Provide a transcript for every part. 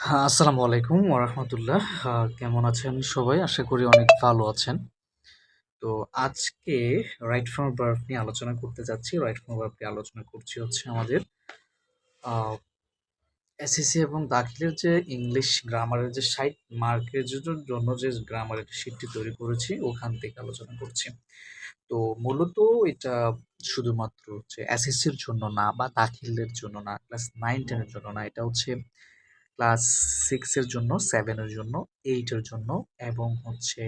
হ্যাঁ, আসসালামু আলাইকুম ওরহমতুল্লাহ কেমন আছেন সবাই? আশা করি অনেক ভালো আছেন। তো আজকে রাইট ফ্রম বার্ব নিয়ে আলোচনা করতে যাচ্ছি। রাইট ফ্রম বার্ব নিয়ে আলোচনা করছি হচ্ছে আমাদের এসএসসি এবং দাখিলের যে ইংলিশ গ্রামারের যে সাইট মার্কের জন্য যে গ্রামারের শিটটি তৈরি করেছি ওখান থেকে আলোচনা করছি। তো মূলত এটা শুধুমাত্র হচ্ছে এসএসসির জন্য না বা দাখিলের জন্য না ক্লাস নাইন টেনের জন্য না এটা হচ্ছে ক্লাস সিক্সের জন্য সেভেনের জন্য এইটের জন্য, এবং হচ্ছে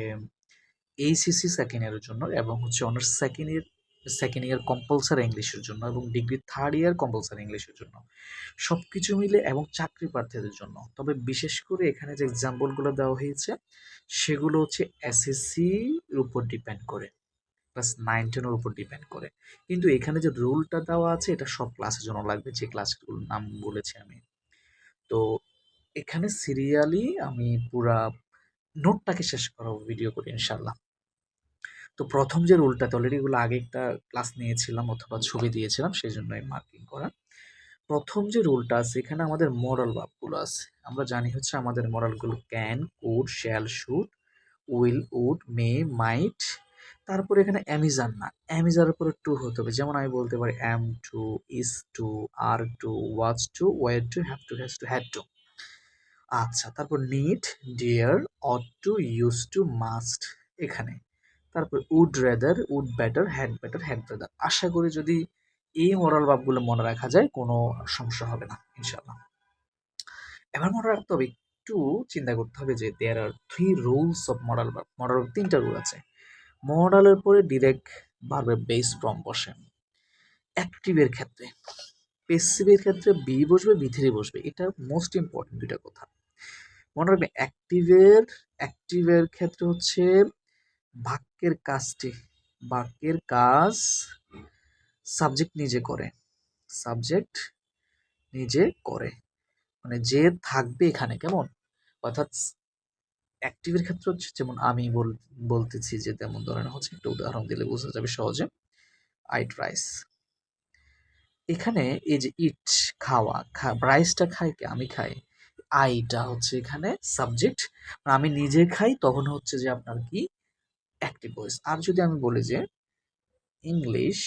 এইসিসি সেকেন্ড ইয়ারের জন্য, এবং হচ্ছে honours second year second year compulsory ইংলিশের জন্য, এবং ডিগ্রি থার্ড ইয়ার কম্পালসারি ইংলিশের জন্য। সব কিছু মিলে এবং চাকরি প্রার্থীদের জন্য। তবে বিশেষ করে এখানে যে এক্সাম্পলগুলো দেওয়া হয়েছে, সেগুলো হচ্ছে এসএসসির উপর ডিপেন্ড করে ক্লাস নাইন টেনের উপর ডিপেন্ড করে। কিন্তু এখানে যে রুলটা দেওয়া আছে, এটা সব ক্লাসের জন্য লাগবে, যে ক্লাসগুলোর নাম বলেছি আমি। তো এখানে সিরিয়ালি আমি পুরা নোটটাকে শেষ করাবো ভিডিও করে, ইনশাল্লাহ। তো প্রথম যে রুলটাতে অলরেডি এগুলো আগে একটা ক্লাস নিয়েছিলাম অথবা ছবি দিয়েছিলাম সেই জন্যই মার্কিং করা। প্রথম যে রুলটা আছে, এখানে আমাদের মরাল ভাবগুলো আছে। আমরা জানি হচ্ছে আমাদের মরালগুলো can could shall should will would may might তারপরে এখানে অ্যামিজান না। অ্যামিজানের পরে টু হতে হবে। যেমন আমি বলতে পারি am to is to are to was to were to have to has to had to আচ্ছা তারপর need dare ought to use to must এখানে। তারপর would rather would better had better had better আশা করি যদি এই মরাল ভাবগুলো মনে রাখা যায়, কোনো সমস্যা হবে না ইনশাল্লাহ এবার মনে রাখতে হবে, একটু চিন্তা করতে হবে যে there are three rules of modal verb modal তিনটা রুল আছে। মডালের পরে ডিরেক্ট ভার্বের বেস ফর্ম বসে। অ্যাক্টিভের ক্ষেত্রে। পেসিভের ক্ষেত্রে বি বসবে বি বসবে। এটা মোস্ট ইম্পর্টেন্ট দুইটা কথা। মনে রাখবে অ্যাক্টিভের অ্যাক্টিভের ক্ষেত্রে হচ্ছে বাক্যের কাজটি, বাক্যের কাজ সাবজেক্ট নিজে করে সাবজেক্ট নিজে করে। মানে যে থাকবে এখানে, কেমন? অর্থাৎ অ্যাক্টিভের ক্ষেত্রে হচ্ছে, যেমন আমি বল, বলতেছি যে তেমন ধরনের হচ্ছে, একটা উদাহরণ দিলে বোঝা যাবে সহজে। আইট রাইস এখানে এই যে ইট খাওয়া, খা রাইসটা খাই কে? আমি খাই। আইটা হচ্ছে এখানে সাবজেক্ট আমি নিজে খাই, তখন হচ্ছে যে আপনার কি? অ্যাক্টিভ ভয়েস আর যদি আমি বলি যে English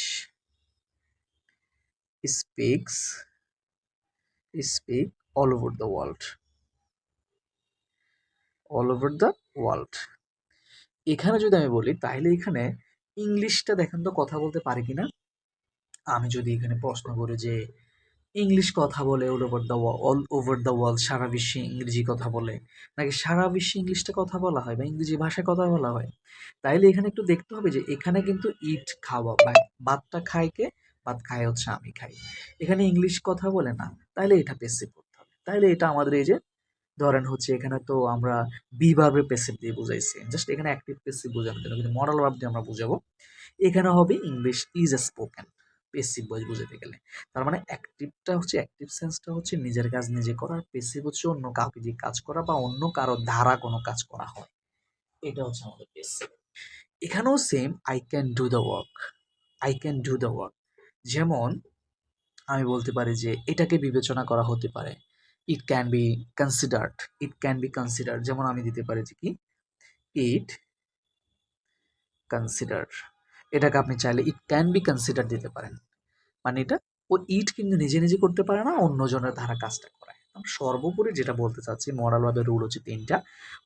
speaks speak all over the world all over the world এখানে যদি আমি বলি, তাহলে এখানে ইংলিশটা দেখেন তো কথা বলতে পারে কিনা? আমি যদি এখানে প্রশ্ন করি যে ইংলিশ কথা বলে all over the all over the world সারা বিশ্বে ইংরেজি কথা বলে। নাকি সারা বিশ্বে ইংলিশটা কথা বলা হয় বা ইংরেজি ভাষায় কথা বলা হয়? তাইলে এখানে একটু দেখতে হবে যে এখানে কিন্তু ইট খাওয়া, বা ভাতটা খায় কে? ভাত খায় হচ্ছে আমি খাই। এখানে ইংলিশ কথা বলে না, তাইলে এটা পেসিভ করতে হবে। তাইলে এটা আমাদের এই যে, ধরেন হচ্ছে এখানে তো আমরা বি ভার্বের পেসিভ দিয়ে বুঝাইছি। জাস্ট এখানে অ্যাক্টিভ পেসিভ জন্য, কিন্তু মরাল ভার্ব দিয়ে আমরা বুঝাবো। এখানে হবে English is spoken passive voice বুঝাতে গেলে। তার মানে অ্যাক্টিভটা হচ্ছে অ্যাক্টিভ সেন্সটা হচ্ছে নিজের কাজ নিজে করা পেসিভ হচ্ছে অন্য কাউকে দিয়ে কাজ করা বা অন্য কারও দ্বারা কোনো কাজ করা হয়। এটা হচ্ছে আমাদের পেসিভ এখানেও same I can do the work I can do the work যেমন, আমি বলতে পারি যে এটাকে বিবেচনা করা হতে পারে। It can be considered it can be considered যেমন আমি দিতে পারি যে কি? ইট কনসিডার এটাকে আপনি চাইলে ইট ক্যান বি কনসিডার দিতে পারেন। মানে এটা, ও ইট কিন্তু নিজে নিজে করতে পারে না অন্যজনের ধারা কাজটা করায়। সর্বোপরি যেটা বলতে চাচ্ছি মডাল ভাবে রুল হচ্ছে তিনটা।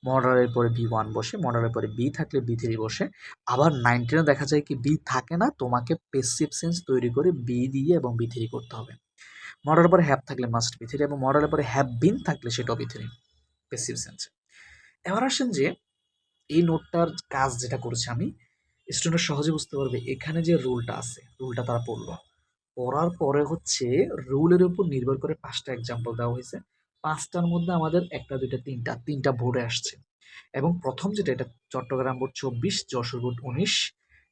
মডালের পরে বি ওয়ান বসে মডালের পরে বি থাকলে বি থ্রি বসে। আবার নাইনটিনে দেখা যায় কি বি থাকে না, তোমাকে পেসিভ সেন্স তৈরি করে বি দিয়ে এবং বি থ্রি করতে হবে। মডালের পরে হ্যাপ থাকলে মাস্ট বি থ্রি এবং মডালের পরে হ্যাভ বিন থাকলে সেটাও বি থ্রি পেসিভ সেন্স এবার আসেন যে, এই নোটটার কাজ যেটা করেছি আমি স্টুডেন্ট সহজে বুঝতে পারবে এখানে যে রুলটা আছে রুলটা তারা পড়ল। পড়ার পরে হচ্ছে রুলের উপর নির্ভর করে পাঁচটা এক্সাম্পল দেওয়া হয়েছে। পাঁচটার মধ্যে আমাদের একটা, দুইটা, তিনটা তিনটা বোর্ডে আসছে। এবং প্রথম যেটা, এটা চট্টগ্রাম বোর্ড চব্বিশ, যশোর বোর্ড উনিশ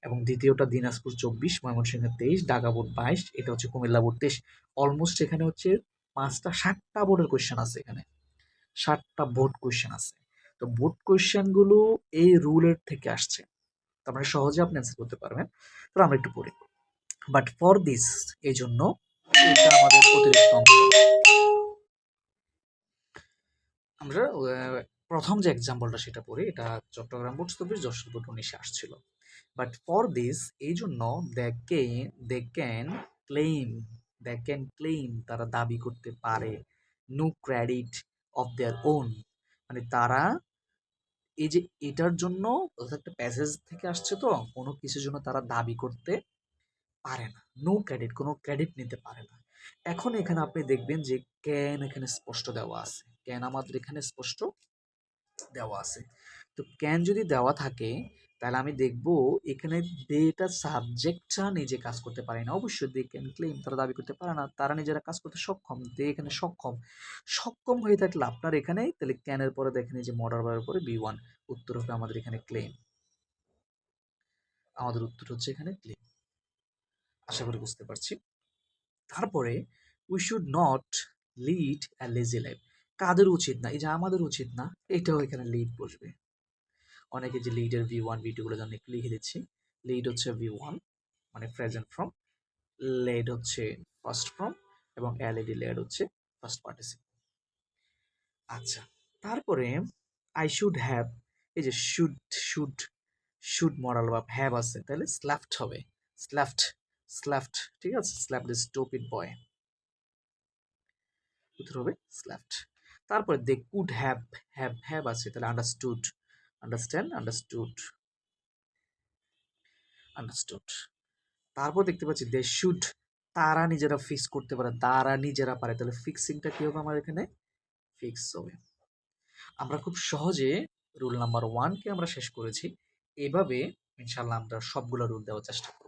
এবং দ্বিতীয়টা দিনাজপুর চব্বিশ ময়মনসিংহের তেইশ, ঢাকা বোর্ড বাইশ, এটা হচ্ছে কুমিল্লা বোর্ড তেইশ। অলমোস্ট এখানে হচ্ছে পাঁচটা ষাটটা বোর্ডের কোয়েশ্চেন আছে এখানে। ষাটটা বোর্ড কোয়েশ্চেন আছে। তো বোর্ড কোয়েশ্চেনগুলো এই রুলের থেকে আসছে। মানে সহজে আপনি অ্যান্সার করতে পারবেন। তো আমরা একটু পড়ি। বাট ফর দিস এই জন্য এটা আমাদের অতিরিক্ত অংশ। আমরা প্রথম যে এক্সাম্পলটা সেটা পড়ি, এটা চট্টগ্রাম বোর্ড চব্বিশ যশোর বোর্ড উনিশে আসছিল। বাট ফর দিস এই জন্য they K they can claim they can claim তারা দাবি করতে পারে। No credit of their own মানে তারা এই যে এটার জন্য একটা প্যাসেজ থেকে আসছে তো, কোনো কিছুর জন্য তারা দাবি করতে পারে না। নো ক্রেডিট কোনো ক্রেডিট নিতে পারে না। এখন এখানে আপনি দেখবেন যে ক্যান এখানে স্পষ্ট দেওয়া আছে। ক্যান আমাদের এখানে স্পষ্ট দেওয়া আছে। তো ক্যান যদি দেওয়া থাকে তাহলে আমি দেখব এখানে ডেটা সাবজেক্টটা নিজে কাজ করতে পারে না। অবশ্যই দে ক্যান ক্লেম তারা দাবি করতে পারে না। তারা নিজেরা কাজ করতে সক্ষম দে এখানে সক্ষম। সক্ষম হয়ে থাকলে আপনার এখানে, তাহলে ক্যানের পরে দেখেন যে মডার বারের পরে বি ওয়ান উত্তর হবে আমাদের এখানে ক্লেম আমাদের উত্তর হচ্ছে এখানে ক্লেম আশা করি বুঝতে পারছি। তারপরে we should not lead a lazy life কাদের উচিত না? এই যে আমাদের উচিত না, এটাও এখানে লিড বসবে। অনেকে যে লিডের ভি ওয়ান ভি টুগুলো জানি একটু লিখে দিচ্ছি লিড হচ্ছে ভি ওয়ান মানে প্রেজেন্ট ফর্ম লেড হচ্ছে ফার্স্ট ফর্ম এবং এলইডি লেড হচ্ছে ফার্স্ট পার্টিসিপেন্ট আচ্ছা তারপরে আই শুড হ্যাভ এই যে শুড শুড শুড মডাল বা হ্যাভ আছে, তাহলে স্ল্যাফট হবে স্ল্যাফট স্ল্যাফট ঠিক আছে? স্ল্যাফট ইজ স্টুপিড বয় উত্তর হবে স্ল্যাফট তারপরে they could have have have আছে, তাহলে আন্ডারস্টুড আন্ডারস্ট্যান্ড আন্ডারস্টুড আন্ডারস্টুড তারপর দেখতে পাচ্ছি দে শুড তারা নিজেরা ফিক্স করতে পারে, তারা নিজেরা পারে। তাহলে ফিক্সিংটা কি হবে আমার এখানে? ফিক্স হবে। আমরা খুব সহজে রুল নাম্বার ওয়ানকে আমরা শেষ করেছি। এভাবে ইনশাল্লাহ আমরা সবগুলো রুল দেওয়ার চেষ্টা করব।